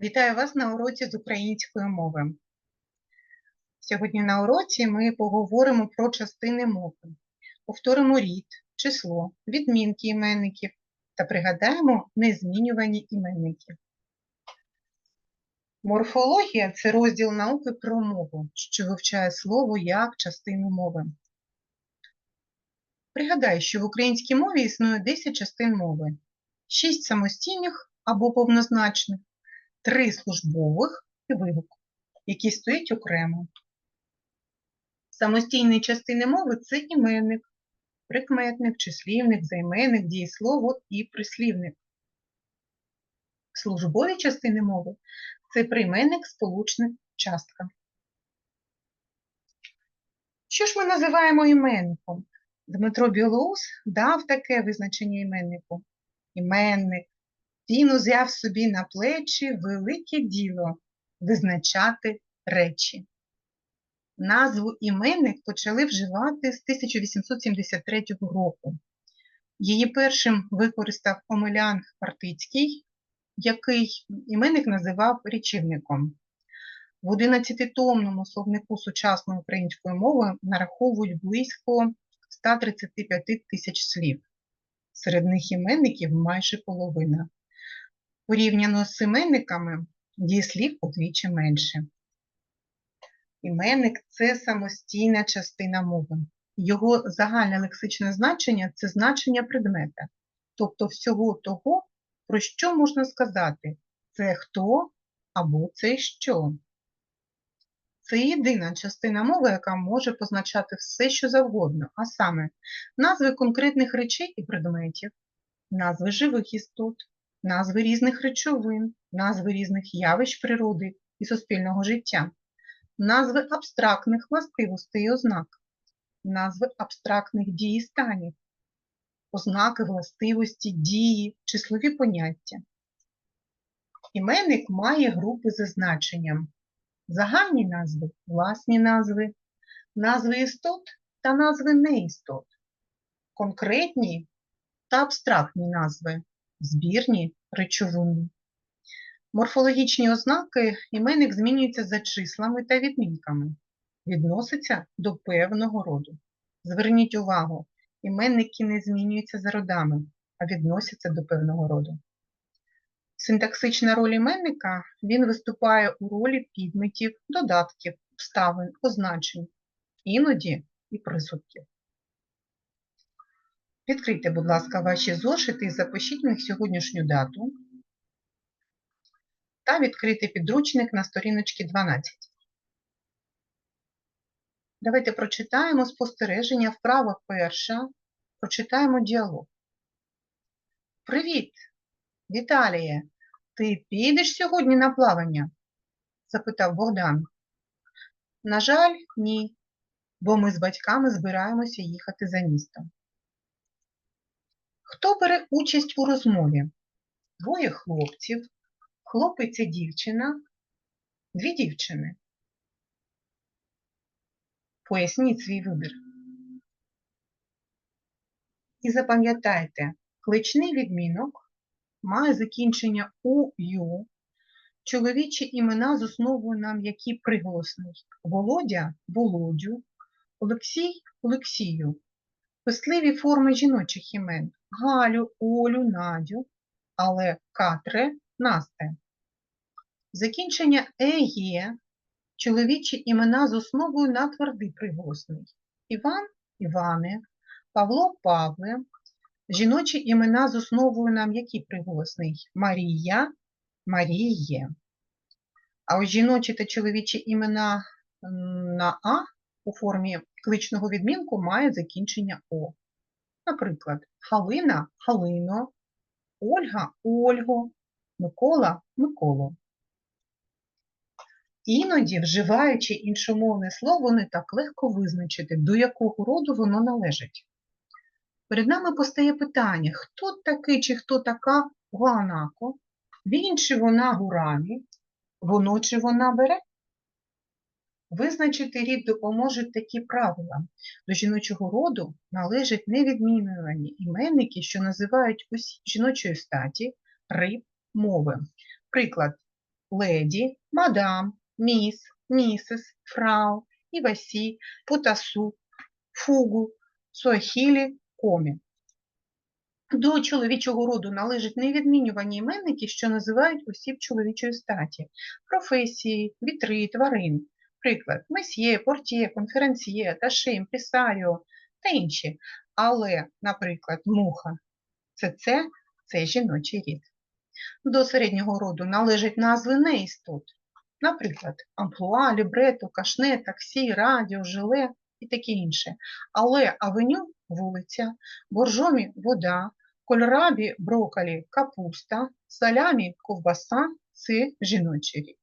Вітаю вас на уроці з української мови. Сьогодні на уроці ми поговоримо про частини мови, повторимо рід, число, відмінки іменників та пригадаємо незмінювані іменники. Морфологія це розділ науки про мову, що вивчає слово як частину мови. Пригадай, що в українській мові існує 10 частин мови, 6 самостійних або повнозначних, три службових і вигук, які стоять окремо. Самостійні частини мови це іменник, прикметник, числівник, займенник, дієслово і прислівник. Службові частини мови це прийменник, сполучник, частка. Що ж ми називаємо іменником? Дмитро Білоус дав таке визначення іменнику. Іменник він узяв собі на плечі велике діло визначати речі. Назву іменник почали вживати з 1873 року. Її першим використав Омелян Партицький, який іменник називав речівником. В 11-томному словнику сучасної української мови нараховують близько 135 тисяч слів. Серед них іменників майже половина. Порівняно з іменниками дієслів удвічі менше. Іменник це самостійна частина мови. Його загальне лексичне значення це значення предмета, тобто всього того, про що можна сказати це хто або це що. Це єдина частина мови, яка може позначати все, що завгодно, а саме назви конкретних речей і предметів, назви живих істот, назви різних речовин, назви різних явищ природи і суспільного життя, назви абстрактних властивостей і ознак, назви абстрактних дій і станів, ознаки властивості, дії, числові поняття. Іменник має групи за значенням. Загальні назви, власні назви, назви істот та назви неістот, конкретні та абстрактні назви, збірні речовини. Морфологічні ознаки іменник змінюється за числами та відмінками, відноситься до певного роду. Зверніть увагу, іменники не змінюються за родами, а відносяться до певного роду. Синтаксична роль іменника він виступає у ролі підметів, додатків, вставин, означень, іноді і присудків. Відкрийте, будь ласка, ваші зошити і запишіть в сьогоднішню дату та відкрийте підручник на сторіночці 12. Давайте прочитаємо спостереження вправа перша, прочитаємо діалог. Привіт, Віталіє, ти підеш сьогодні на плавання? запитав Богдан. На жаль, ні, бо ми з батьками збираємося їхати за містом. Хто бере участь у розмові? Двоє хлопців, хлопець і дівчина, дві дівчини. Поясніть свій вибір. І запам'ятайте, кличний відмінок має закінчення у-ю, чоловічі імена з основою на м'який приголосний. Володя Володю, Олексій Олексію. Писливі форми жіночих імен Галю, Олю, Надю, але Катре, Насте. Закінчення ЕЄ чоловічі імена з основою на твердий приголосний. Іван Іване, Павло Павле, жіночі імена з основою на м'який приголосний Марія, Маріє. А ось жіночі та чоловічі імена на А у формі кличного відмінку мають закінчення О. Наприклад, Халина Халино, Ольга Ольго, Микола Миколо. Іноді, вживаючи іншомовне слово, не так легко визначити, до якого роду воно належить. Перед нами постає питання, хто такий чи хто така Гуанако, він чи вона гурамі, воно чи вона бере? Визначити рід допоможуть такі правила. До жіночого роду належать невідмінювані іменники, що називають усі жіночої статі, риб, мови. Приклад, леді, мадам, міс, місес, фрау, івасі, потасу, фугу, суахілі, комі. До чоловічого роду належать невідмінювані іменники, що називають осіб чоловічої статі, професії, вітри, тварин. Приклад, месьє, портє, конференціє, таше, імпресаріо та інші. Але, наприклад, муха це це, це жіночий рід. До середнього роду належать назви неістот. Наприклад, амплуа, лібрето, кашне, таксі, радіо, жиле і таке інше. Але авеню вулиця, боржомі вода, кольрабі брокколі, капуста, салямі ковбаса це жіночий рід.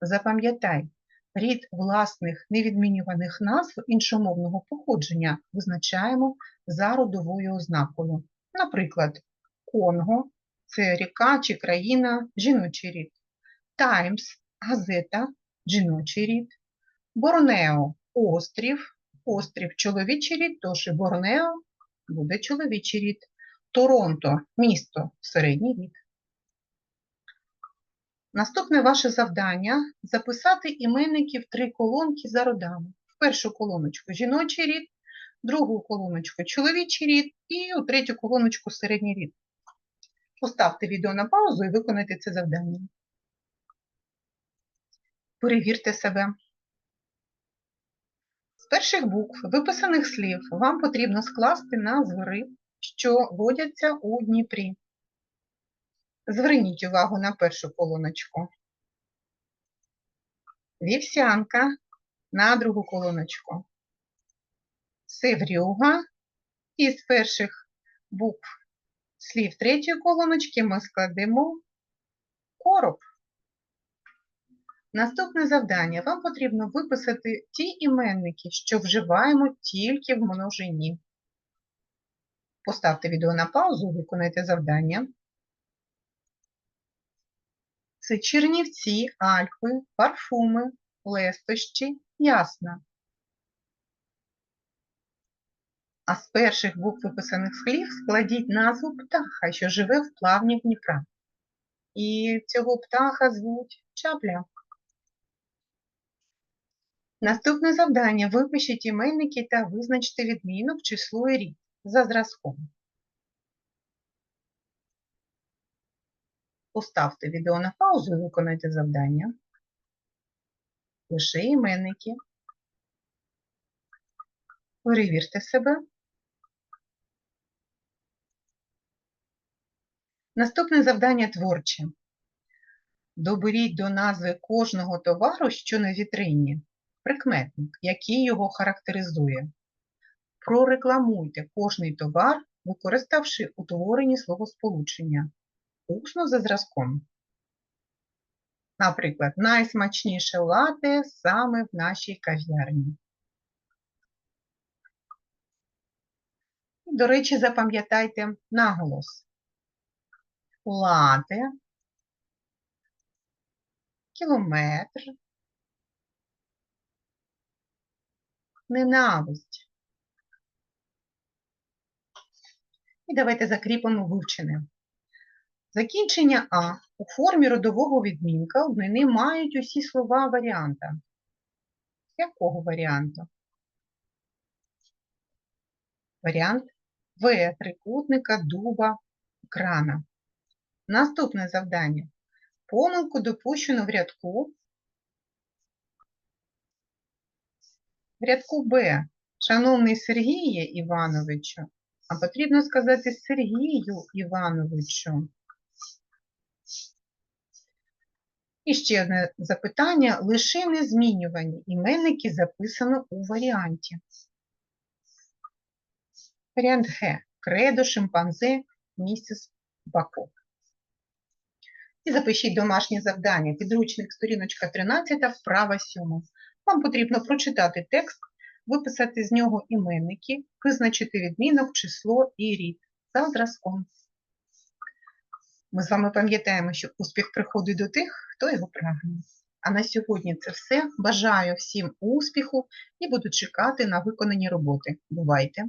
Запам'ятай, рід власних невідмінюваних назв іншомовного походження визначаємо за родовою ознакою. Наприклад, Конго це ріка чи країна, жіночий рід. Таймс газета, жіночий рід. Борнео острів, острів чоловічий рід, тож і Борнео буде чоловічий рід. Торонто місто середній рід. Наступне ваше завдання записати іменники в три колонки за родами. В першу колоночку жіночий рід, в другу колоночку чоловічий рід і у третю колоночку середній рід. Поставте відео на паузу і виконайте це завдання. Перевірте себе. З перших букв виписаних слів вам потрібно скласти назви що водяться у Дніпрі. Зверніть увагу на першу колоночку. Вівсянка на другу колоночку. Севрюга. Із перших букв слів третьої колоночки ми складемо короб. Наступне завдання. Вам потрібно виписати ті іменники, що вживаємо тільки в множині. Поставте відео на паузу, виконайте завдання. Це Чернівці, Альпи, парфуми, лестощі, ясна. А з перших букв виписаних слів складіть назву птаха, що живе в плавні Дніпра. І цього птаха звуть чапля. Наступне завдання. Випишіть іменники та визначте відмінок число і рік за зразком. Поставте відео на паузу і виконайте завдання. Лише іменники. Перевірте себе. Наступне завдання творче. Доберіть до назви кожного товару, що на вітрині, прикметник, який його характеризує. Прорекламуйте кожний товар, використавши утворені словосполучення. Усно за зразком. Наприклад, найсмачніше лате саме в нашій кав'ярні. До речі, запам'ятайте наголос. Лате, кілометр, ненависть. І давайте закріпимо вивчене. Закінчення А у формі родового відмінка однини мають усі слова варіанта. Якого варіанту? Варіант В трикутника, дуба, крана. Наступне завдання. Помилку допущено в рядку. В рядку Б. Шановний Сергіє Івановичу, а потрібно сказати Сергію Івановичу. І ще одне запитання. Лише незмінювані іменники записано у варіанті. Варіант Г. Кредо, шимпанзе, місіс Бако. І запишіть домашнє завдання. Підручник, сторіночка 13, вправа 7. Вам потрібно прочитати текст, виписати з нього іменники, визначити відмінок, число і рід за зразком. Ми з вами пам'ятаємо, що успіх приходить до тих, хто його прагне. А на сьогодні це все. Бажаю всім успіху і буду чекати на виконані роботи. Бувайте!